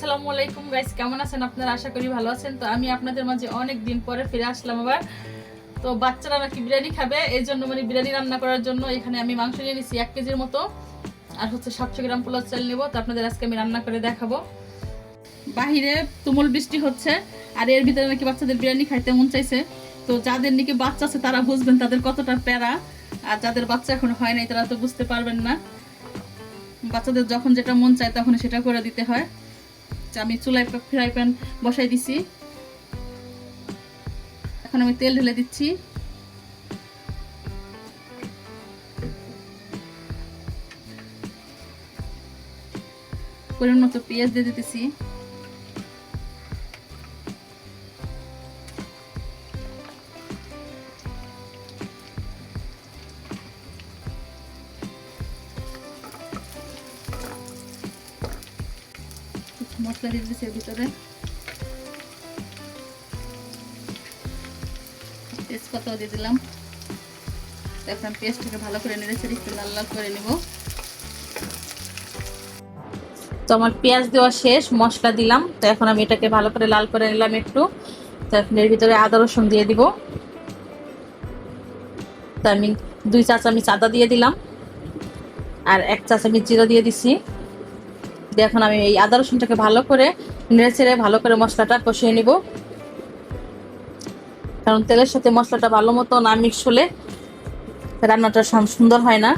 আসসালামু আলাইকুম গাইস কেমন আছেন আপনারা? আশা করি ভালো আছেন। তো আমি আপনাদের মাঝে অনেক দিন পরে ফিরে আসলাম আবার। তো বাচ্চারা নাকি বিরিয়ানি খাবে, এই জন্য মানে বিরিয়ানি রান্না করার জন্য এখানে আমি মাংস নিয়ে নিছি এক কেজির মতো। আর হচ্ছে সাতশো গ্রাম পোলাও চাল নেব, তো আপনাদের আজকে আমি রান্না করে দেখাবো। বাহিরে তুমুল বৃষ্টি হচ্ছে, আর এর ভিতরে নাকি বাচ্চাদের বিরিয়ানি খাইতে মন চাইছে। তো যাদের নাকি বাচ্চা আছে, তারা বুঝবেন তাদের কতটা প্যারা। আর যাদের বাচ্চা এখন হয় নাই, তারা তো বুঝতে পারবেন না। বাচ্চাদের যখন যেটা মন চায় তখন সেটা করে দিতে হয়। আমি চুলায় ফ্রাই প্যান বসাই দিছি। এখন আমি তেল ঢেলে দিচ্ছি। পরিমাণ মতো পেঁয়াজ দিয়ে দিতেছি। মশলা দিয়ে দিতেছি এর ভিতরে। তেজপাতাও দিয়ে দিলাম। এখন পেস্টটাকে ভালো করে নেড়ে চেড়ে একটু লাল লাল করে নেব। তো আমার পেঁয়াজ দেওয়া শেষ, মশলা দিলাম। তো এখন আমি এটাকে ভালো করে লাল করে নিলাম একটু। তো এখন এর ভিতরে আদা, রসুন দিয়ে দিব। তো আমি দুই চা চামচ আদা দিয়ে দিলাম। আর এক চা চামচ জিরা দিয়ে দিছি। এখন আমি এই আদা রসুনটাকে ভালো করে নেড়ে ছেড়ে ভালো করে মশলাটা কষিয়ে নিব। কারণ তেলের সাথে মশলাটা ভালো মতো না মিক্স হলে রান্নাটা সুন্দর হয় না।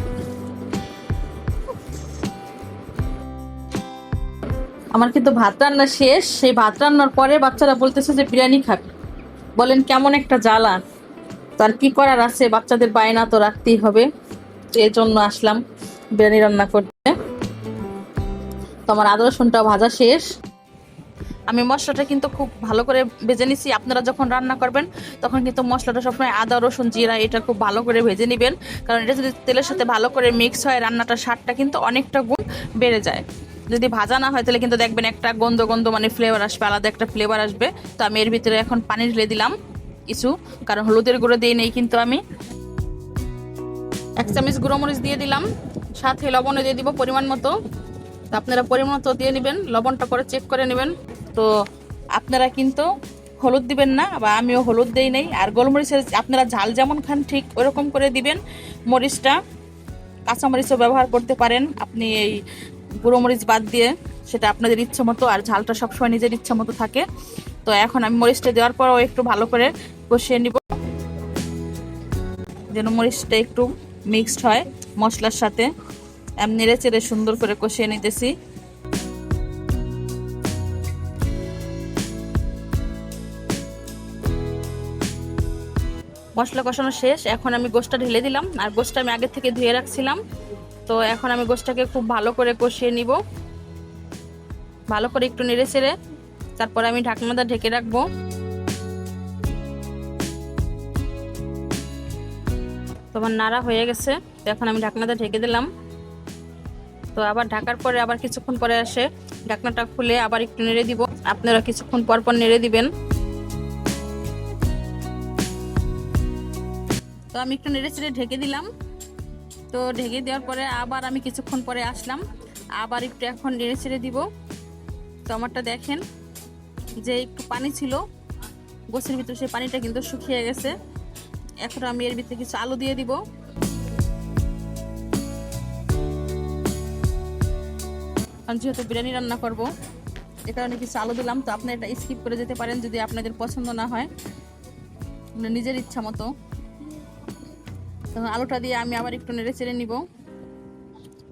আমার কিন্তু ভাত রান্না শেষ। সেই ভাত রান্নার পরে বাচ্চারা বলতেছে যে, বিরিয়ানি খাবে। বলেন, কেমন একটা জ্বালা। তার কি করার আছে? বাচ্চাদের বায়না তো রাখতেই হবে। এই জন্য আসলাম বিরিয়ানি রান্না করতে। তো আমার আদা রসুনটা ভাজা শেষ। আমি মশলাটা কিন্তু খুব ভালো করে ভেজে নিছি। আপনারা যখন রান্না করবেন, তখন কিন্তু মশলাটা সবসময় আদা, রসুন, জিরা, এটা খুব ভালো করে ভেজে নেবেন। কারণ এটা যদি তেলের সাথে ভালো করে মিক্স হয়, রান্নাটার স্বাদটা কিন্তু অনেকটা গুণ বেড়ে যায়। যদি ভাজা না হয়, তাহলে কিন্তু দেখবেন একটা গন্ধ গন্ধ মানে ফ্লেভার আসবে, আলাদা একটা ফ্লেভার আসবে। তো আমি এর ভিতরে এখন পানি ঢেলে দিলাম কিছু, কারণ হলুদের গুঁড়ো দিয়ে নেই কিন্তু আমি। এক চামচ গুঁড়ো মরিচ দিয়ে দিলাম। সাথে লবণও দিয়ে দিব পরিমাণ মতো। তো আপনারা পরিমাণ মতো দিয়ে নেবেন, লবণটা করে চেক করে নেবেন। তো আপনারা কিন্তু হলুদ দিবেন না, বা আমিও হলুদ দেই নেই। আর গোলমরিচের আপনারা ঝাল যেমন খান, ঠিক ওরকম করে দিবেন। মরিচটা, কাঁচামরিচও ব্যবহার করতে পারেন। আপনি এই গুঁড়ো মরিচ বাদ দিয়ে সেটা আপনাদের ইচ্ছা মতো, আর ঝালটা সবসময় নিজের ইচ্ছা মতো থাকে। তো এখন আমি মরিচটা দেওয়ার পরও একটু ভালো করে কষিয়ে নিব। যেন মরিচটা একটু মিক্সড হয় মশলার সাথে। আমি নেড়ে চেড়ে সুন্দর করে কষিয়ে নিতেছি। মশলা কষানো শেষ, এখন আমি গোশটা ঢেলে দিলাম। আর গোশটা আমি আগে থেকে ধুয়ে রাখছিলাম। তো এখন আমি গোশটাকে খুব ভালো করে কষিয়ে নিব। ভালো করে একটু নেড়ে চেড়ে তারপরে আমি ঢাকনাটা ঢেকে রাখব। তোমার নাড়া হয়ে গেছে। তো এখন আমি ঢাকনাটা ঢেকে দিলাম। তো আবার ঢাকার পরে আবার কিছুক্ষণ পরে আসে ঢাকনাটা খুলে আবার একটু নেড়ে দিব। আপনারা কিছুক্ষণ পর পর নেড়ে দিবেন। তো আমি একটু নেড়ে চেড়ে ঢেকে দিলাম। তো ঢেকে দেওয়ার পরে আবার আমি কিছুক্ষণ পরে আসলাম। আবার একটু এখন নেড়ে ছেড়ে দিব। তো আমারটা দেখেন যে একটু পানি ছিল গোছের ভিতরে সেই পানিটা কিন্তু শুকিয়ে গেছে। এখন আমি এর ভিতরে কিছু আলু দিয়ে দিব। কারণ যেহেতু বিরিয়ানি রান্না করব, এ কারণে কিছু আলু দিলাম, তো আপনি এটা স্কিপ করে যেতে পারেন যদি আপনাদের পছন্দ না হয়। আপনার নিজের ইচ্ছা মতো। তখন আলুটা দিয়ে আমি আবার একটু নেড়ে চেড়ে নিব।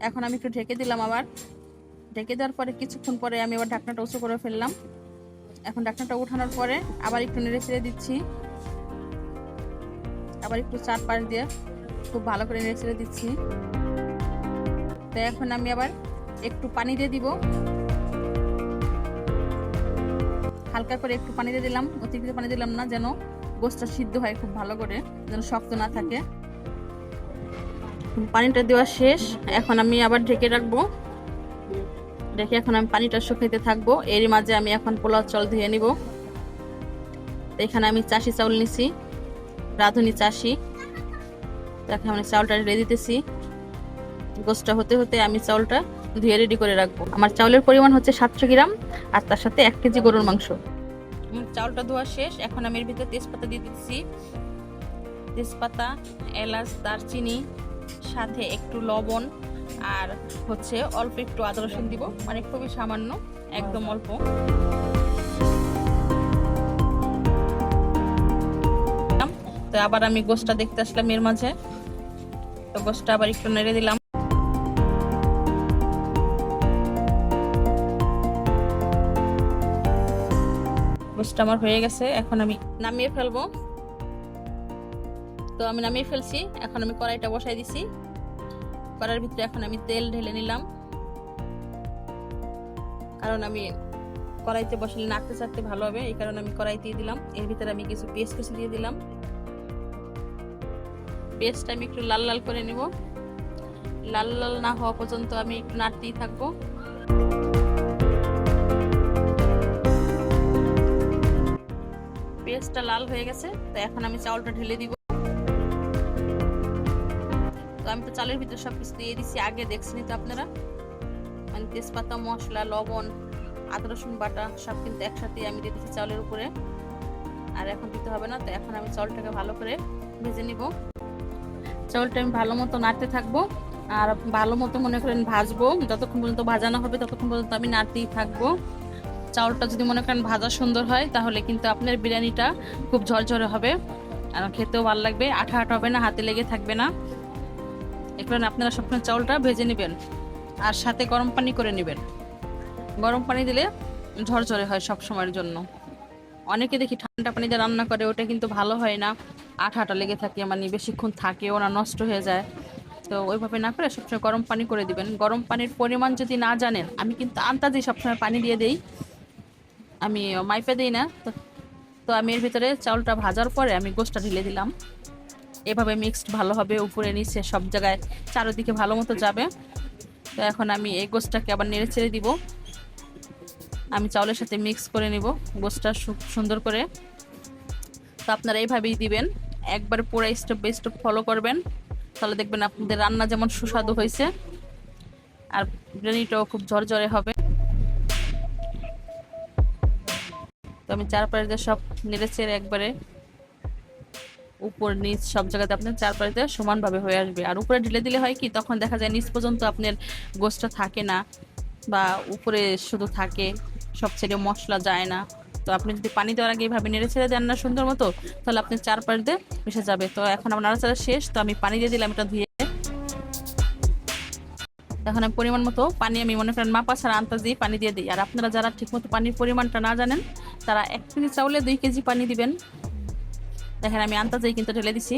এখন আমি একটু ঢেকে দিলাম আবার। ঢেকে দেওয়ার পরে কিছুক্ষণ পরে আমি আবার ঢাকনাটা উঁচু করে ফেললাম। এখন ঢাকনাটা উঠানোর পরে আবার একটু নেড়ে চেড়ে দিচ্ছি। আবার একটু চার পাশ দিয়ে খুব ভালো করে নেড়ে চেড়ে দিচ্ছি। তো এখন আমি আবার একটু পানি দিয়ে দিব। হালকা করে একটু পানি দিয়ে দিলাম। অতিরিক্ত পানি দিলাম না যেন গোস্তটা সিদ্ধ হয় খুব ভালো করে, যেন শক্ত না থাকে। পানিটা দেওয়া শেষ। এখন আমি আবার ঢেকে রাখব। রেখে এখন আমি পানিটা শুকাইতে থাকব। এরই মাঝে আমি এখন পোলাও চাল ধুয়ে নিব। এখানে আমি চাষি চাউল নিছি, রাঁধুনি চাষি। তাকে আমি চাউলটা রেড়ে দিতেছি। গোসটা হতে হতে আমি চাউলটা ধুয়ে রেডি করে রাখব। আমার চাউলের পরিমাণ হচ্ছে সাতশো গ্রাম, আর তার সাথে এক কেজি গরুর মাংস। চাউলটা ধোয়া শেষ, এখন আমি এর ভিতরে তেজপাতা দিয়ে দিচ্ছি। তেজপাতা, এলাচ, দারচিনি, সাথে একটু লবণ, আর হচ্ছে অল্প একটু আদা রসুন দিব। মানে খুবই সামান্য, একদম অল্প। তো আবার আমি গোষ্ঠটা দেখতে আসলাম এর মাঝে। তো গোষ্ঠটা আবার একটু নেড়ে দিলাম। গোষ্ঠটা আমার হয়ে গেছে, এখন আমি নামিয়ে ফেলব। তো আমি নামিয়ে ফেলছি, এখন আমি কড়াইটা বসাই দিছি। কড়াইয়ের ভিতরে এখন আমি তেল ঢেলে নিলাম। কারণ আমি কড়াইতে বসালে নাড়তে চাড়তে ভালো হবে, এই কারণে আমি কড়াই দিয়ে দিলাম। এর ভিতরে আমি কিছু পেস্ট কিছু দিয়ে দিলাম। পেস্টটা আমি একটু লাল লাল করে নিব। লাল লাল না হওয়া পর্যন্ত আমি একটু নাড়তেই থাকব। পেস্টটা লাল হয়ে গেছে, তো এখন আমি চাউলটা ঢেলে দিব। তো আমি তো চালের ভিতরে সব কিছু দিয়ে দিচ্ছি আগে দেখছেনি তো আপনারা? মানে তেজপাতা, মশলা, লবণ, আদা, রসুন, বাটা, সব কিন্তু একসাথে আমি দিয়ে দিচ্ছি চাউলের উপরে। আর এখন দিতে হবে না, তো এখন আমি চাউলটাকে ভালো করে ভেজে নিব। চাউলটা আমি ভালো মতো নাড়তে থাকব, আর ভালো মতো মনে করেন ভাজবো, যতক্ষণ পর্যন্ত ভাজানো হবে ততক্ষণ পর্যন্ত আমি নাড়তেই থাকব। চাউলটা যদি মনে করেন ভাজা সুন্দর হয়, তাহলে কিন্তু আপনার বিরিয়ানিটা খুব ঝরঝরে হবে। আর খেতেও ভালো লাগবে আঠা আঠা হবে না, হাতে লেগে থাকবে না। এ কারণে আপনারা সবসময় চাউলটা ভেজে নেবেন আর সাথে গরম পানি করে নেবেন। গরম পানি দিলে ঝরঝরে হয় সব সময়ের জন্য। অনেকে দেখি ঠান্ডা পানি দিয়ে রান্না করে, ওটা কিন্তু ভালো হয় না। আঠা আঠা লেগে থাকে মানে বেশিক্ষণ থাকেও না নষ্ট হয়ে যায়। তো ওইভাবে না করে সবসময় গরম পানি করে দিবেন। গরম পানির পরিমাণ যদি না জানেন, আমি কিন্তু আন্তাজে সবসময় পানি দিয়ে দেই। আমি মাইপে দিই না, তো আমি এর ভিতরে চাউলটা ভাজার পরে আমি গোষ্ঠটা ঢেলে দিলাম। এভাবে মিক্সড ভালো হবে, উপরে নিচে সব জায়গায় চারোদিকে ভালো মতো যাবে। তো এখন আমি এই গোষ্ঠটাকে আবার নেড়ে ছেড়ে দিব। আমি চাউলের সাথে মিক্স করে নিব গোষ্ঠটা সুন্দর করে। তো আপনারা এইভাবেই দিবেন। একবার পুরো স্টেপ বাই স্টেপ ফলো করবেন। তাহলে দেখবেন আপনাদের রান্না যেমন সুস্বাদু হয়েছে, আর বিরিয়ানিটাও খুব ঝরঝরে হবে। তো আমি চারপাশে সব নেড়ে চেড়ে একবারে উপর, নিচ সব জায়গাতে আপনার চারপাশে সমানভাবে হয়ে আসবে। আর উপরে ঢেলে দিলে হয় কি, তখন দেখা যায় নিচ পর্যন্ত আপনার গোষ্ঠটা থাকে না বা উপরে শুধু থাকে, সব ছেড়ে মশলা যায় না। তো আপনি যদি পানি দেওয়ার আগে এইভাবে নেড়ে ছেড়ে দেন না সুন্দর মতো, তাহলে আপনি চারপাশ দিয়ে মিশে যাবে। তো এখন আমার নাড়াচাড়া শেষ, তো আমি পানি দিয়ে দিলাম এটা ধুয়ে। এখন আমি পরিমাণ মতো পানি আমি মনে করেন মাপা ছাড়া আন্তাজ দিয়ে পানি দিয়ে দিই। আর আপনারা যারা ঠিকমতো পানির পরিমাণটা না জানেন তারা এক কেজি চাউলে দুই কেজি পানি দিবেন। দেখেন আমি আন্তাজেই কিন্তু ঢেলে দিছি।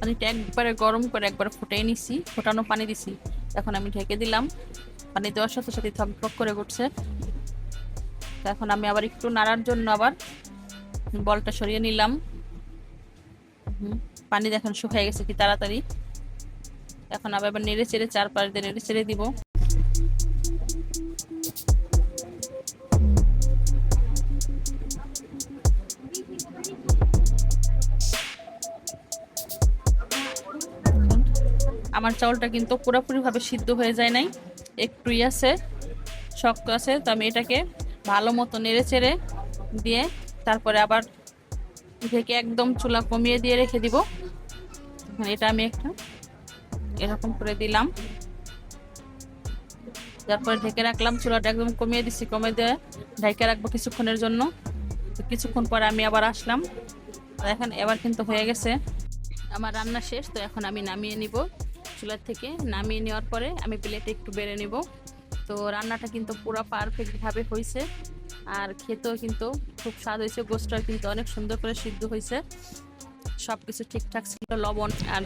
পানিটা একবারে গরম করে একবার ফুটিয়ে নিছি, ফোটানো পানি দিছি। এখন আমি ঢেকে দিলাম। পানি দেওয়ার সাথে সাথে থক থক করে উঠছে এখন আমি আবার একটু নাড়ার জন্য আবার বলটা সরিয়ে নিলাম। পানি দেখেন শুকিয়ে গেছে কি তাড়াতাড়ি। এখন আবার নেড়ে চেড়ে চারপাশ দিয়ে নেড়ে চেড়ে দিব। আমার চাউলটা কিন্তু পুরোপুরিভাবে সিদ্ধ হয়ে যায় নাই। একটুই আছে, শক্ত আছে, তো আমি এটাকে ভালো মতো নেড়ে চেড়ে দিয়ে তারপরে আবার ঢেকে একদম চুলা কমিয়ে দিয়ে রেখে দিব। এটা আমি একটা এরকম করে দিলাম। তারপরে ঢেকে রাখলাম, চুলাটা একদম কমিয়ে দিচ্ছি কমিয়ে দিয়ে ঢেকে রাখব কিছুক্ষণের জন্য। কিছুক্ষণ পরে আমি আবার আসলাম। এখন এবার কিন্তু হয়ে গেছে আমার রান্না শেষ, তো এখন আমি নামিয়ে নিব চুলার থেকে। নামিয়ে নেওয়ার পরে আমি প্লেটে একটু বেড়ে নেব। তো রান্নাটা কিন্তু পুরো পারফেক্টভাবে হয়েছে আর খেতেও কিন্তু খুব স্বাদ হয়েছে গোষ্ঠটা কিন্তু অনেক সুন্দর করে সিদ্ধ হয়েছে সব কিছু ঠিকঠাক ছিল, লবণ আর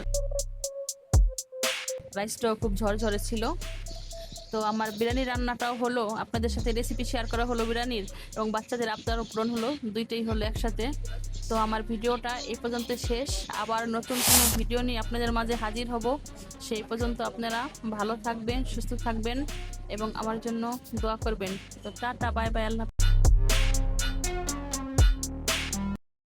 রাইসটাও খুব ঝরঝরে ছিল। তো আমার বিরিয়ানি রান্নাটাও হলো, আপনাদের সাথে রেসিপি শেয়ার করা হলো বিরিয়ানির এবং বাচ্চাদের আবদারও পূরণ হলো, দুইটাই হলো একসাথে। তো আমার ভিডিওটা এই পর্যন্ত শেষ। আবার নতুন কোনো ভিডিও নিয়ে আপনাদের মাঝে হাজির হব। সেই পর্যন্ত আপনারা ভালো থাকবেন, সুস্থ থাকবেন এবং আমার জন্য দোয়া করবেন। তো টাটা, বাই বাই, আল্লাহ